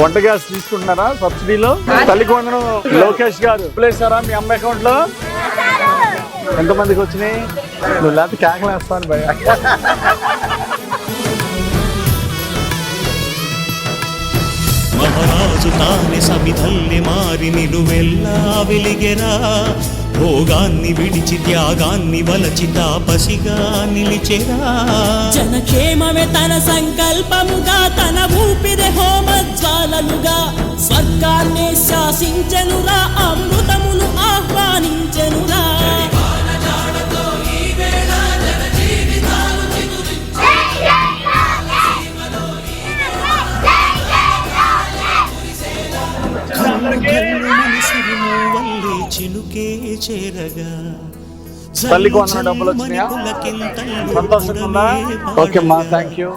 వంట గ్యాస్ తీసుకుంటున్నారా? సబ్సిడీలో? తల్లికి వందనం లోకేష్ గారు ప్లేసారా మీ అమ్మ అకౌంట్లో? ఎంతమందికి వచ్చినాయి? నువ్వు లేకపోతే కేకలు వేస్తాను భయ మహారాజు తానే సమిధల్లి మారి నిలువెల్లా వెలిగెరా. భోగాన్ని విడిచి త్యాగాన్ని వలచి తాపసిగా నిలిచెరా. జనక్షేమమే తన సంకల్పముగా తన ఊపిరి శాసించెనురా అమృతమును ఆహ్వానించెనురా. చినుకే చేరగా తల్లికి వందనం డబ్బులు వచ్చినాయా? సంతోషంగా ఓకే మా థ్యాంక్ యూ